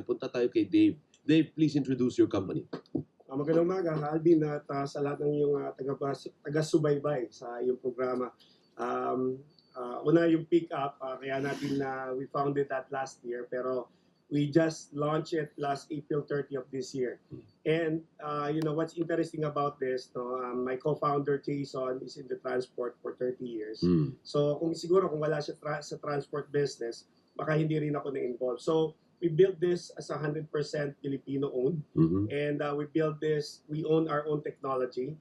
yan, punta tayo kay Dave. Dave, please introduce your company. Uh, magandang umaga, Alvin, at uh, sa lahat ng iyong uh, taga- taga-subaybay sa iyong programa. Um, uh, una yung pick up, uh, kaya natin na we founded that last year, pero we just launched it last April 30 of this year. And uh, you know what's interesting about this, no, um, my co-founder Jason is in the transport for 30 years. Mm. So kung siguro kung wala siya tra- sa transport business, baka hindi rin ako na-involve. So we built this as a 100% Filipino-owned Mhm. and uh, we built this we own our own technology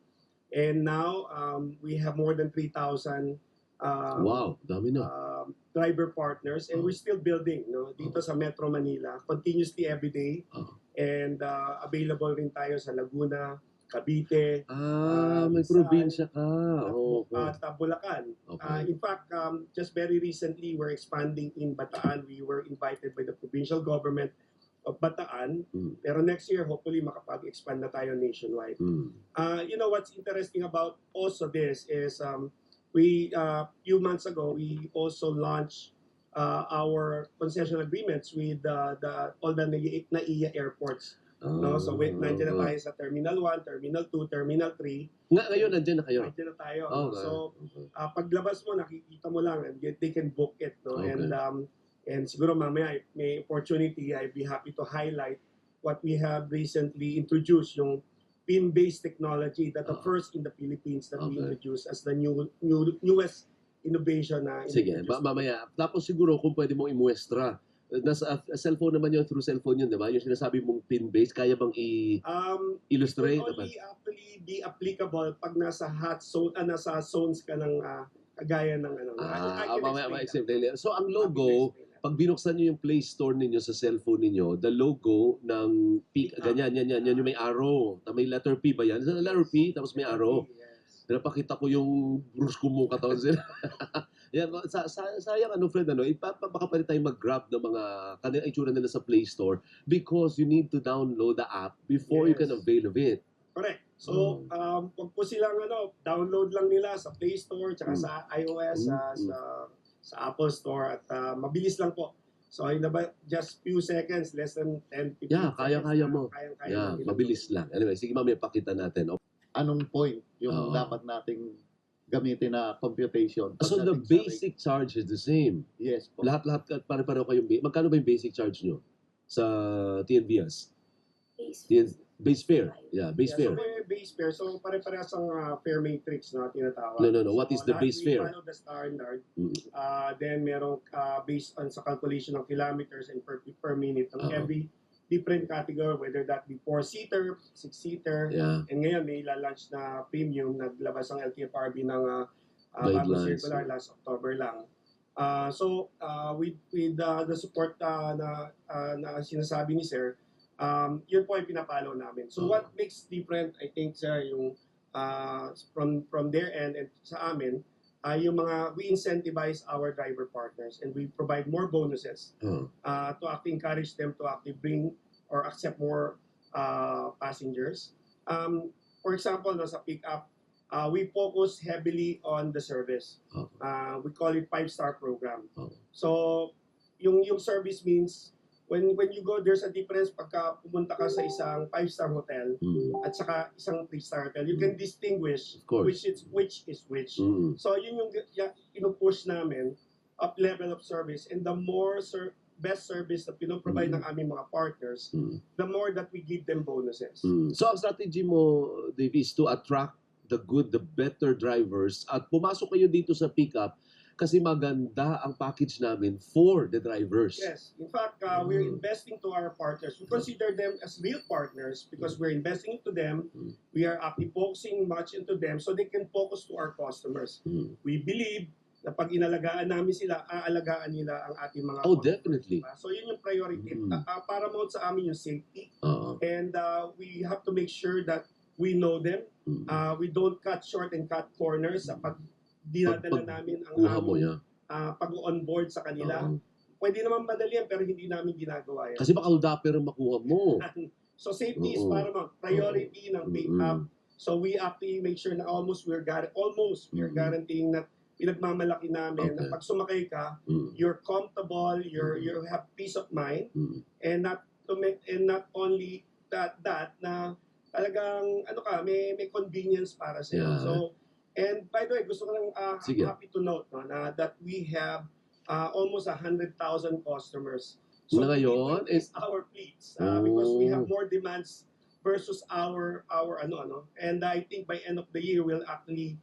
and now um, we have more than 3000 uh, Wow, dami na. um, driver partners and Oh. we're still building no dito sa Metro Manila continuously every day Oh. and uh, available rin tayo sa Laguna Cavite Ah, may Rizal, probinsya ka. Oh, okay. uh, Bulacan Uh, in fact, um, just very recently, we're expanding in Bataan. We were invited by the provincial government of Bataan. Mm. Pero next year, hopefully, makapag-expand na tayo nationwide. Mm. Uh, you know what's interesting about also this is um, we a few months ago we also launched uh, our concession agreements with uh, the all the NAIA NAIA No, so wait, nandiyan na Ah. tayo sa Terminal 1, Terminal 2, Terminal 3. Nga, ngayon, nandyan na kayo. Nandiyan na tayo. Oh, So okay. uh, paglabas mo nakikita mo lang and they can book it no Okay. and um and siguro mamaya if may opportunity I'd be happy to highlight what we have recently introduced yung pin-based technology that the Ah. first in the Philippines that we Okay. introduced as the new, new newest innovation na Sige, introduced. ma- mamaya. Tapos siguro kung pwede mong imuestra. Nasa uh, cellphone naman yun, through cellphone yun, di ba? Yung sinasabi mong pin-based, kaya bang um it i-illustrate? will only actually be applicable pag nasa hot zone ah, nasa zones ka ng ah, kagaya ng ano I- I Ah, can mamaya explain ma-explain. So, ang logo, pag binuksan nyo yung Play Store ninyo sa cellphone ninyo, the logo ng P, up. ganyan, yan, yan, yan, yung may arrow. May letter P ba yan? Letter P, tapos may arrow. Yes. Pinapakita ko yung brusko mong katawan sila. yan, sa, sa, sayang ano, friend, ano, ipapa, baka pwede tayo mag-grab ng mga kanila itsura nila sa Play Store because you need to download the app before you Yes. can avail of it. Correct. Oh. So, um, wag po silang ano, download lang nila sa Play Store tsaka Mm. sa iOS, sa, Mm, sa sa Apple Store at ah, mabilis lang po. So, in about just few seconds, less than 10, 15 Yeah, kaya-kaya mo. Kaya-kaya Yeah, mo. mabilis lang. Anyway, sige mamaya pakita natin. anong point yung Oo. dapat nating gamitin na computation. So the pagdating sa basic charge is the same. Yes po. Lahat-lahat ka- pare-pareho kayong ba- magkano ba yung basic charge nyo sa TNVS? Base TN, base fare. Yeah, base Yeah, fare. So, may base fare. So, pare-parehas ang ah, fare matrix na tinatawag. No, no, no. What So, is the base fare? follow the standard. Mm. Uh, then, merong ah, based on sa calculation ng kilometers and per, per minute ng Oo. every different category, whether that be 4-seater, 6-seater, Yeah. And ngayon may ila-launch na premium, naglabas ang LTFRB ng uh, uh, circular last October lang. Uh, so uh, with with uh, the support uh, na uh, na sinasabi ni Sir, um, yun po yung pinapalo namin. So Oo. what makes different, I think, Sir, yung uh, from from their end and sa amin, uh, yung mga we incentivize our driver partners and we provide more bonuses Oh. uh, to actually encourage them to actually bring or accept more uh, passengers. Um, for example, no, sa pickup, uh, we focus heavily on the service. Uh, we call it five-star program. Oh. So, yung yung service means when when you go, there's a difference pagka pumunta ka sa isang five-star hotel Mm. at saka isang three-star hotel. You can distinguish Of course. which is which is which. Mm. So yun yung y- inu-push namin up level of service and the more ser- best service na pinoprovide Mm. ng aming mga partners, Mm. the more that we give them bonuses. Mm. So ang strategy mo, Dave, is to attract the good, the better drivers at pumasok kayo dito sa pickup kasi maganda ang package namin for the drivers. Yes. In fact, uh, we're Mm. investing to our partners. We consider them as real partners because we're investing into them. Mm. We are actually focusing much into them so they can focus to our customers. Mm. We believe na pag inalagaan namin sila, aalagaan nila ang ating mga Oh, customers, definitely. diba? So yun yung priority. Mm. Uh, uh, paramount sa amin yung safety. Oo. and uh, we have to make sure that we know them. Mm. Uh, we don't cut short and cut corners sa pag dinadala Pag- pag- namin ang aming yan. uh, pag-onboard sa kanila. Oo. Pwede naman madali yan pero hindi namin ginagawa yan. Kasi baka udapper ang makuha mo. so safety is Oo. paramount. Priority ng pick Mm-mm. up. So we actually make sure na almost we're gar- almost we're Mm-mm. guaranteeing that pinagmamalaki namin na Okay. pag sumakay ka, Mm. you're comfortable, you're Mm. you have peace of mind Mm. and not to make and not only that that na talagang ano ka may may convenience para sa Yeah. So and by the way gusto ko lang uh, Sige. happy to note no, na that we have uh, almost 100,000 customers. Na ngayon, increase our fleets uh, because we have Oh. more demands versus our our ano ano and I think by end of the year we'll actually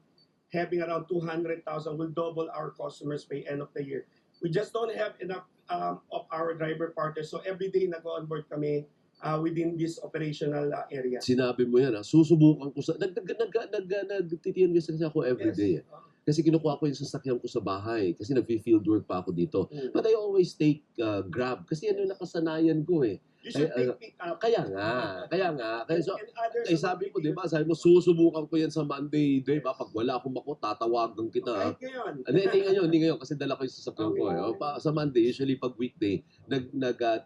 having around 200,000 will double our customers by end of the year. We just don't have enough um, of our driver partners so every day nag-onboard kami uh, within this operational uh, area. Sinabi mo yan, ha? susubukan ko sa... Nag, nag, nag, nag, nag, kasi ako everyday. Eh. Kasi kinukuha ko yung sasakyan ko sa bahay. Kasi nag-field work pa ako dito. Mm. But I always take uh, Grab. Kasi yan yung nakasanayan ko eh. You should Ay, take pick up. Kaya nga. Kaya nga. Kaya so, and eh, sabi ko, di ba? Sabi mo, susubukan ko yan sa Monday. Di ba? Pag wala akong mako, tatawagan kita. Kahit ngayon. Hindi, hindi ngayon, hindi ngayon kasi dala ko yung sasakyan ko. Eh. Okay. Pa, sa Monday, usually pag weekday, nag, nag uh,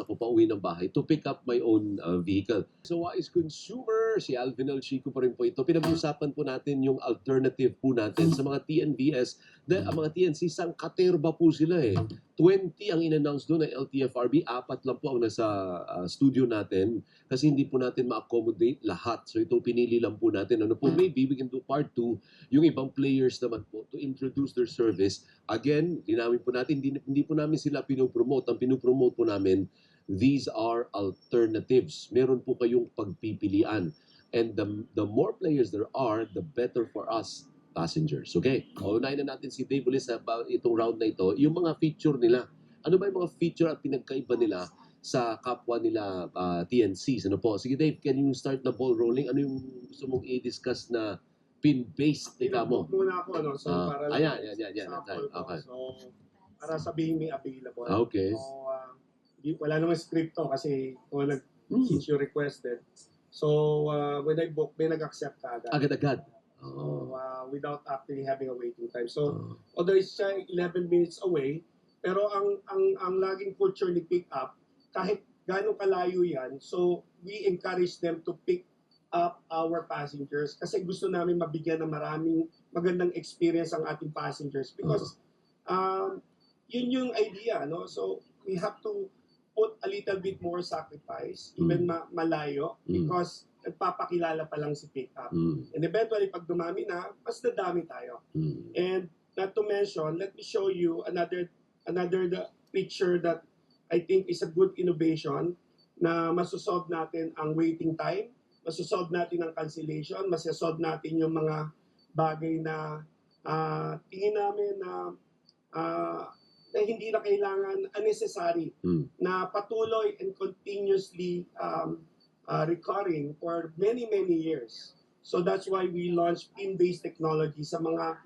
ako pa uwi ng bahay to pick up my own uh, vehicle. So, wise consumer, si Alvin Alchico pa rin po ito. Pinag-usapan po natin yung alternative po natin sa mga TNBS. Dahil ang mga TNC, sangkaterba po sila eh. 20 ang in-announce doon ng LTFRB, apat lang po ang nasa uh, studio natin kasi hindi po natin ma-accommodate lahat. So itong pinili lang po natin. Ano po, maybe we can do part 2 yung ibang players naman po to introduce their service. Again, linawin po natin, hindi, hindi po namin sila pinopromote. Ang pinopromote po namin, these are alternatives. Meron po kayong pagpipilian. And the, the more players there are, the better for us passengers. Okay? O, unahin na natin si Dave ulit sa itong round na ito. Yung mga feature nila. Ano ba yung mga feature at pinagkaiba nila sa kapwa nila ah, TNCs? Ano po? Sige Dave, can you start the ball rolling? Ano yung gusto mong i-discuss na pin-based ika mo? Muna ako, no? So, Ah, para ayan, ayan, ayan, ayan. ko. Okay. So, para sabihin may available. Ah, Okay. So, uh, di, wala namang script to kasi kung nag, Hmm. since you requested. So, uh, when I book, may nag-accept ka agad. Agad-agad. Oh. uh, without actually having a waiting time. So, Oh. although it's siya 11 minutes away, pero ang ang ang laging culture ni pick up, kahit gaano kalayo yan, so we encourage them to pick up our passengers kasi gusto namin mabigyan ng maraming magandang experience ang ating passengers because um, yun yung idea, no? So, we have to put a little bit more sacrifice, even ma- malayo, Mm. because nagpapakilala pa lang si pick up. Mm. And eventually, pag dumami na, mas nadami tayo. Mm. And not to mention, let me show you another another the picture that I think is a good innovation na masosolve natin ang waiting time, masosolve natin ang cancellation, masosolve natin yung mga bagay na ah, tingin namin na ah, na hindi na kailangan unnecessary Mm. na patuloy and continuously um, uh, recurring for many many years. So that's why we launched pin-based technology sa mga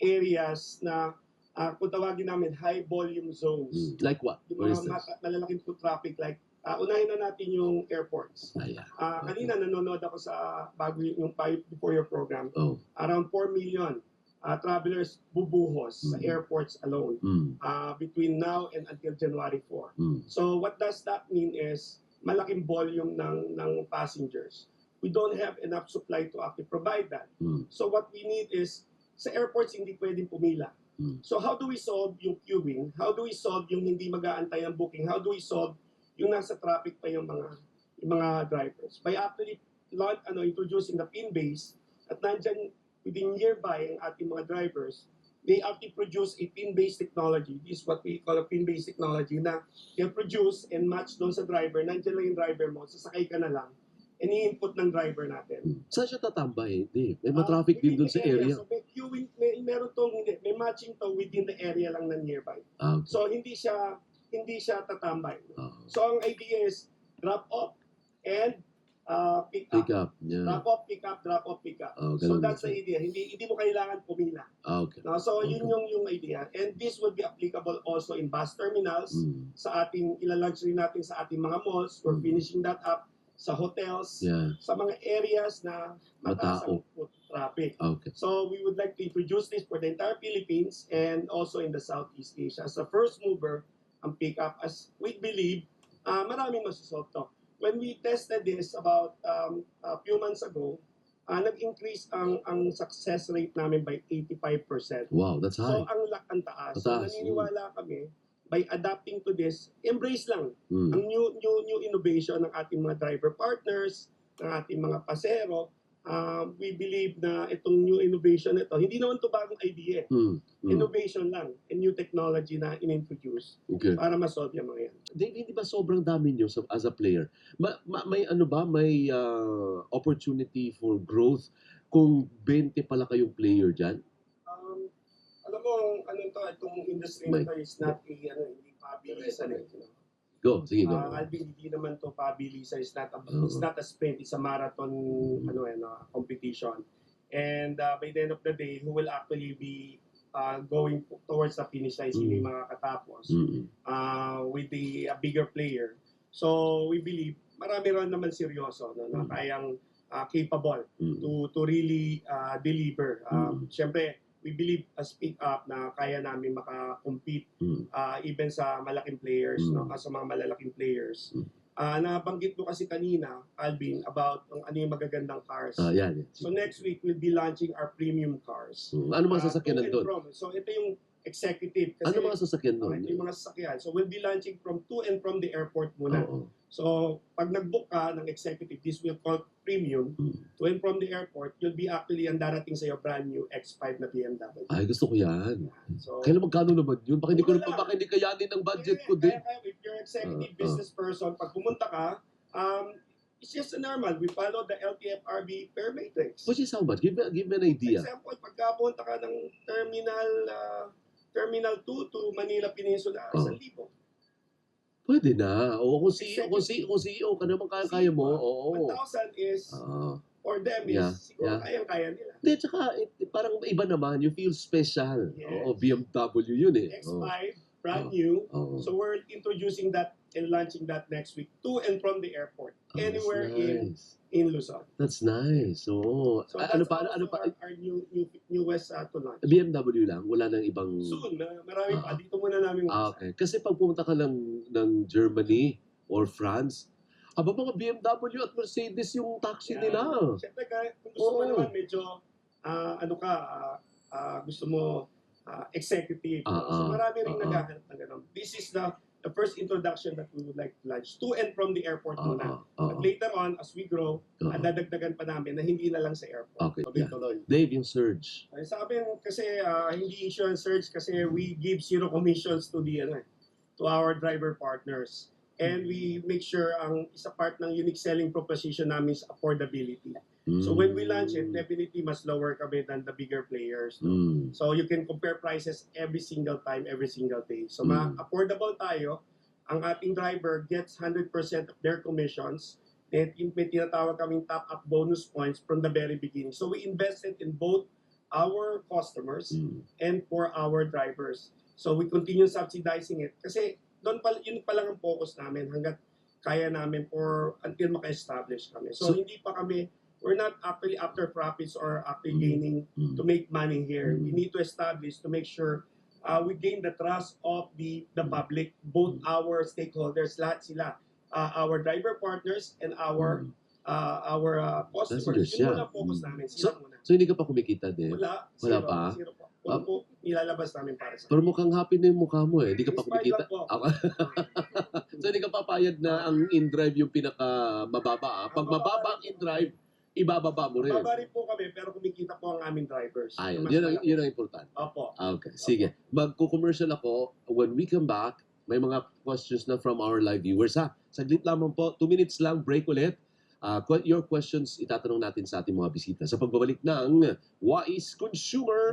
areas na uh, kung tawagin namin high volume zones. Mm. Like what? Yung mga mata- malalaking foot traffic like uh, unahin na natin yung airports. Ayan. Uh, kanina nanonood ako sa bago yung before your program. Oh. Around 4 million uh, travelers bubuhos sa Mhm. airports alone Mm. uh, between now and until January 4. Mm. So what does that mean is malaking volume ng ng passengers. We don't have enough supply to actually provide that. Mm. So what we need is sa airports hindi pwedeng pumila. Mm. So how do we solve yung queuing? How do we solve yung hindi mag-aantay ng booking? How do we solve yung nasa traffic pa yung mga yung mga drivers? By actually launch, ano, introducing the pin base at nandyan within nearby ang ating mga drivers, they actually produce a pin-based technology. This is what we call a pin-based technology na they produce and match doon sa driver. Nandiyan lang yung driver mo, sasakay ka na lang. And i-input ng driver natin. Saan siya tatambay? Hindi. May Ah, matraffic din within doon sa area. So may queuing, may, meron tong, hindi, may matching to within the area lang na nearby. Ah, okay. So hindi siya, hindi siya tatambay. Ah. So ang idea is drop off and uh, pick up. Pick up. Yeah. Drop off, pick up, drop off, pick up. Oh, so that's the idea. Hindi hindi mo kailangan pumila. Ah, okay. No? So yun Okay. yung yung idea. And this will be applicable also in bus terminals, Mm. sa ating ilalunch rin natin sa ating mga malls. We're Mm. finishing that up sa hotels, Yeah. sa mga areas na mataas ang foot traffic. Okay. So we would like to introduce this for the entire Philippines and also in the Southeast Asia. As a first mover, ang pick up as we believe, uh, maraming masusolve to. When we tested this about um, a few months ago, uh, nag-increase ang ang success rate namin by 85%. Wow, that's So high. ang lak ang taas. So naniniwala kami by adapting to this, embrace lang Mm. ang new new new innovation innovation ng ating mga driver partners, ng ating mga pasero, uh, we believe na itong new innovation ito, hindi naman to bagong idea. Hmm. hmm. Innovation lang, and new technology na in-introduce Okay. para ma-solve yung mga yan. Dave, hindi ba sobrang dami nyo sa- as a player? Ma, ma- may ano ba, may ah, opportunity for growth kung 20 pala kayong player dyan? Um, alam mo, ano to, itong industry na to is not a, ano, hindi pabilisan eh. you know. Go, sige, go. Uh, Alvin, hindi naman to pabilisan. It's not a, Oo. it's not a sprint. It's a marathon ano, ano, competition. And uh, by the end of the day, who will actually be uh, going towards the finish line, sino yung mga katapos Mm. uh, with the uh, bigger player. So we believe marami rin naman seryoso no, na Mm. kayang uh, capable Mm. to to really uh, deliver. Um, Mm. Siyempre, we believe as pick up na kaya namin maka-compete Mm. uh, even sa malaking players, Mm. no, sa mga malalaking players. Mm. Ah, nabanggit mo kasi kanina, Alvin, about ang ano yung magagandang cars. Ah, yan. yan. So next week, we'll be launching our premium cars. Mm. Ano mga Ah, sasakyan nandun? from. So ito yung executive. Kasi, Ano mga sasakyan Okay, nun? ito yung mga sasakyan. So we'll be launching from to and from the airport muna. Oo. So pag nag-book ka ng executive, this will call premium. Mm. To and from the airport, you'll be actually ang darating sa'yo brand new X5 na BMW. Ay, gusto ko yan. So, Kailan magkano naman yun? Baka hindi ko, Wala. baka hindi kayanin ng budget ko Kaya- din. kaya- kaya if you're executive ah. business person, pag pumunta ka, um, it's just normal. We follow the LTFRB fare matrix. Which is how much? Give me, give me an idea. example, pagka pumunta ka ng terminal uh, terminal 2 to Manila Peninsula, Oh. 1,000. Pwede na. O kung CEO, kung CEO, kung CEO ka naman kaya, kaya mo. Oo. 1,000 is, Ah. for them, is Yeah, siguro yeah. kayang-kaya nila. Hindi, tsaka eh, parang iba naman. You feel special. Yes. Oo, BMW yun eh. Oo. X5, brand Oh. new. Oo. So we're introducing that and launching that next week to and from the airport, Oh, anywhere in nice. in Luzon. That's nice. Oo. So that's ano pa, ano pa, our, our new, new newest uh, to launch. BMW lang, wala nang ibang... Soon, ma- marami Ah. pa. Dito muna namin Ah, okay. Kasi pag pumunta ka lang ng Germany or France, aba mga BMW at Mercedes yung taxi Yeah. nila. Siyempre, kung gusto mo Oo. naman, medyo, ah, ano ka, ah, ah, gusto mo ah, executive. No? so marami rin ah. naghahanap ng ganun. This is the the first introduction that we would like to launch to and from the airport Ah, muna. ah, ah, But later on, as we grow, ah. ah, dadagdagan pa namin na hindi na lang sa airport. Okay, yeah. Tuloy-tuloy. Dave, yung surge. Ay, sa amin kasi ah, hindi insurance surge kasi we give zero commissions to the ano to our driver partners. And we make sure ang isa part ng unique selling proposition namin is affordability. So when we launch it, definitely mas lower kami than the bigger players. No? Mm. So you can compare prices every single time, every single day. So Mm. ma-affordable tayo. Ang ating driver gets 100% of their commissions. Then may tinatawag kaming top-up bonus points from the very beginning. So we invested in both our customers Mm. and for our drivers. So we continue subsidizing it. Kasi doon pa, yun pa lang ang focus namin hanggat kaya namin or until maka-establish kami. So, So- hindi pa kami, we're not actually after profits or actually Mm. gaining Mm. to make money here. Mm. We need to establish to make sure uh, we gain the trust of the the public, both Mm. our stakeholders, lahat sila, uh, our driver partners and our Mm. uh, our uh, customers. Yun muna focus Mm. namin. Sila muna. So hindi ka pa kumikita din? Wala. Wala zero, pa? Zero. Wala Ah. po nilalabas namin para sa Pero mukhang happy na yung mukha mo eh. Hindi ka pa kumikita. Ako. so hindi ka papayad na ang in-drive yung pinaka mababa. ah. Pag mababa ang in-drive, ibababa mo rin. Baba rin po kami pero kumikita po ang aming drivers. Ayun, yun ang, yun ang importante. Opo. Ah, Okay, sige. Magko-commercial ako. When we come back, may mga questions na from our live viewers ha. Saglit lamang po, 2 minutes lang, break ulit. Ah, que- your questions itatanong natin sa ating mga bisita sa pagbabalik ng Wise Consumer.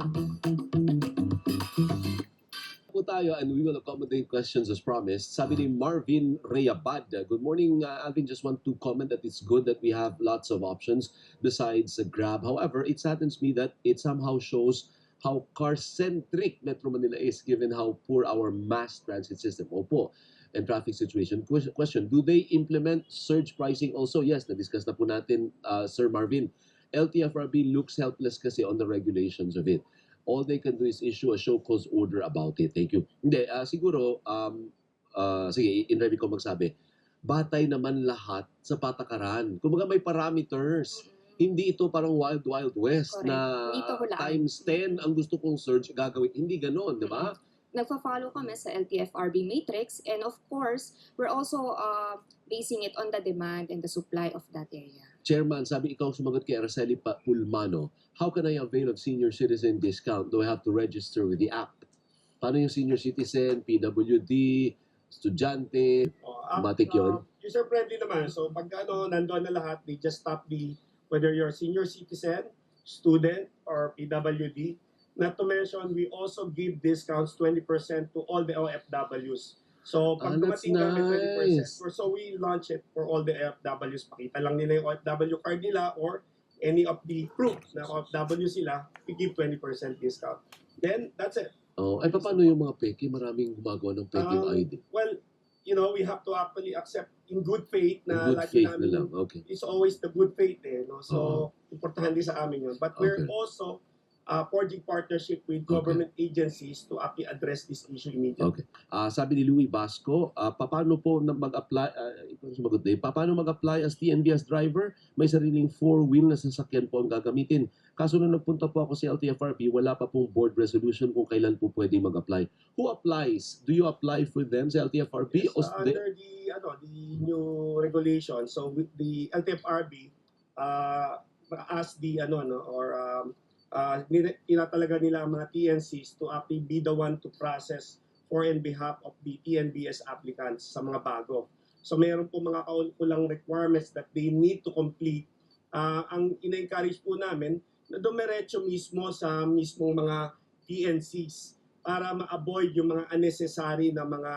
Tayo and we will accommodate questions as promised. Sabi ni Marvin Reyabad, good morning uh, Alvin, just want to comment that it's good that we have lots of options besides uh, Grab. However, it saddens me that it somehow shows how car-centric Metro Manila is given how poor our mass transit system. Opo. And traffic situation. Ques- Question, do they implement surge pricing also? Yes, na-discuss na po natin, uh, Sir Marvin. LTFRB looks helpless kasi on the regulations of it. All they can do is issue a show cause order about it. Thank you. Hindi, ah, siguro, um, ah, sige, in review ko magsabi, batay naman lahat sa patakaran. Kumbaga may parameters. Hindi ito parang wild wild west Correct. na times 10 ang gusto kong search gagawin. Hindi ganoon, di ba? nagfa-follow kami sa LTFRB matrix and of course, we're also uh, basing it on the demand and the supply of that area. Chairman, sabi ikaw sumagot kay Araceli Pulmano, how can I avail of senior citizen discount? Do I have to register with the app? Paano yung senior citizen, PWD, estudyante? App, Matik yun? uh, user-friendly naman. So pag ano, nandoon na lahat, they just tap the, whether you're senior citizen, student, or PWD. Not to mention, we also give discounts 20% to all the OFWs. So Ah, pag that's dumating kami 20%, nice. or so we launch it for all the OFWs. Pakita lang nila yung OFW card nila or any of the proof na OFW sila, we give 20% discount. Then, that's it. Oh, ay paano yung mga peke? Maraming gumagawa ng peke Um, ID. Well, you know, we have to actually accept in good faith In na good lagi faith na namin lang. Okay. it's always the good faith eh, no? So, Oo. importante sa amin yun. But we're Okay. also uh, forging partnership with government agencies to actually address this issue immediately. Okay. Ah, sabi ni Louis Basco, ah, paano po mag-apply, uh, ito sumagot paano mag-apply as TNBS driver? May sariling four-wheel na sasakyan po ang gagamitin. Kaso nung nagpunta po ako sa LTFRB, wala pa pong board resolution kung kailan po pwede mag-apply. Who applies? Do you apply for them sa LTFRB? Yes, uh, under the ano the new regulation, so with the LTFRB, uh, as the ano no or um, uh, nila- tinatalaga nila ang mga TNCs to actually be the one to process for and behalf of the TNBS applicants sa mga bago. So meron po mga kaukulang requirements that they need to complete. Uh, ang ina-encourage po namin na dumiretso mismo sa mismong mga TNCs para ma-avoid yung mga unnecessary na mga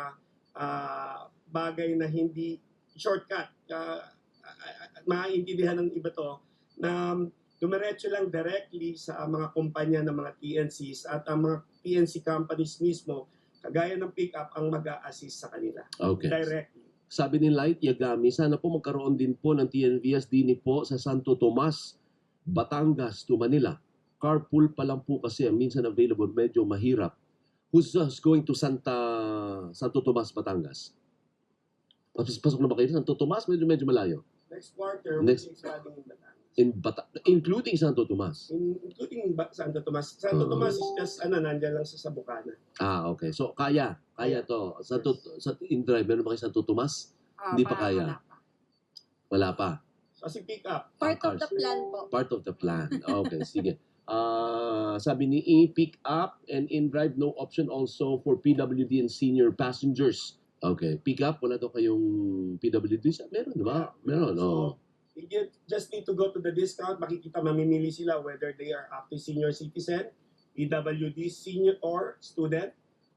ah, bagay na hindi shortcut. Uh, maintindihan ng iba to na dumiretso lang directly sa mga kumpanya ng mga TNCs at ang mga TNC companies mismo, kagaya ng pickup, ang mag assist sa kanila Okay. directly. Sabi ni Light Yagami, sana po magkaroon din po ng TNVS dini po sa Santo Tomas, Batangas to Manila. Carpool pa lang po kasi minsan available, medyo mahirap. Who's going to Santa Santo Tomas, Batangas? Pasok na ba kayo sa Santo Tomas? Medyo medyo malayo. Next quarter, Next- we'll be expanding in Batangas. In Bata including Santo Tomas. In, including ba- Santo Tomas. Santo Oo. Tomas is just, ano, nandyan lang sa Sabukana. Ah, okay. So kaya, kaya to. Santo sa in drive meron ba kayo Santo Tomas? Uh, Hindi pa parang kaya. wala pa. Wala pa. So, si pick up, Part Ah, of the plan po. Part of the plan. Okay, sige. Ah, sabi ni E, pick up and in drive no option also for PWD and senior passengers. Okay, pick up wala daw kayong PWD. Sa- Meron, di ba? Meron, So, oh. You just need to go to the discount. Makikita, mamimili sila whether they are active senior citizen, PWD senior or student,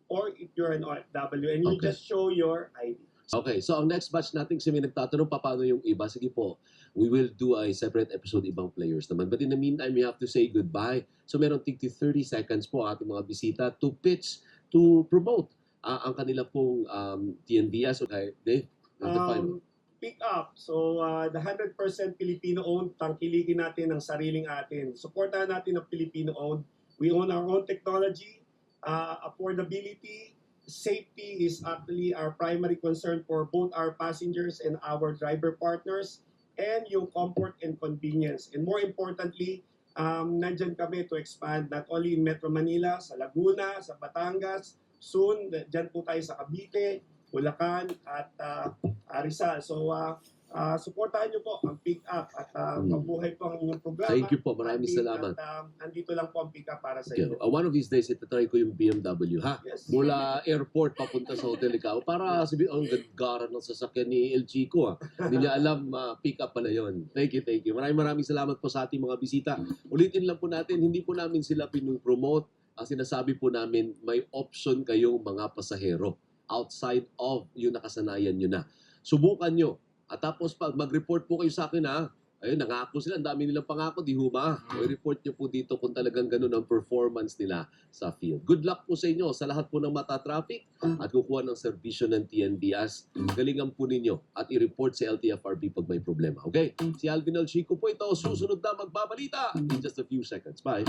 or if you're an OFW. And you Okay. just show your ID. Okay, so ang next batch natin kasi may nagtatanong pa paano yung iba. Sige po, we will do a separate episode ibang players naman. But in the meantime, we have to say goodbye. So meron tig 30 seconds po ating mga bisita to pitch, to promote ah, ang kanila pong um, TNVS. Okay, Dave? the final. Um, pick up. So, uh, the 100% Filipino-owned, tangkilikin natin ang sariling atin. Supportahan natin ang Filipino-owned. We own our own technology. Uh, affordability, safety is actually our primary concern for both our passengers and our driver partners. And yung comfort and convenience. And more importantly, um, nandyan kami to expand not only in Metro Manila, sa Laguna, sa Batangas, soon, dyan po tayo sa Cavite, Bulacan, at uh, uh, Rizal. So, uh, uh, supportahan nyo po ang pick up at uh, Mm. mabuhay po ang inyong programa. Thank you po. Maraming At, salamat. uh, andito lang po ang pick up para sa Okay. inyo. Uh, one of these days, itatry ko yung BMW, ha? Yes. Mula airport papunta sa hotel ikaw para sabi ang gagara ng sasakyan ni El Chico, ha? Hindi niya alam, uh, pick up pala yon. Thank you, thank you. Maraming maraming salamat po sa ating mga bisita. Ulitin lang po natin, hindi po namin sila pinupromote. Ang sinasabi po namin, may option kayong mga pasahero outside of yung nakasanayan nyo na. Subukan nyo. At tapos pag mag-report po kayo sa akin ha, ayun, nangako sila, ang dami nilang pangako, di huma. O report nyo po dito kung talagang ganun ang performance nila sa field. Good luck po sa inyo sa lahat po ng mata traffic at kukuha ng serbisyo ng TNBS. Galingan po ninyo at i-report sa LTFRB pag may problema. Okay? Si Alvin El Chico po ito, susunod na magbabalita in just a few seconds. Bye!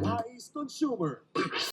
Wise consumer.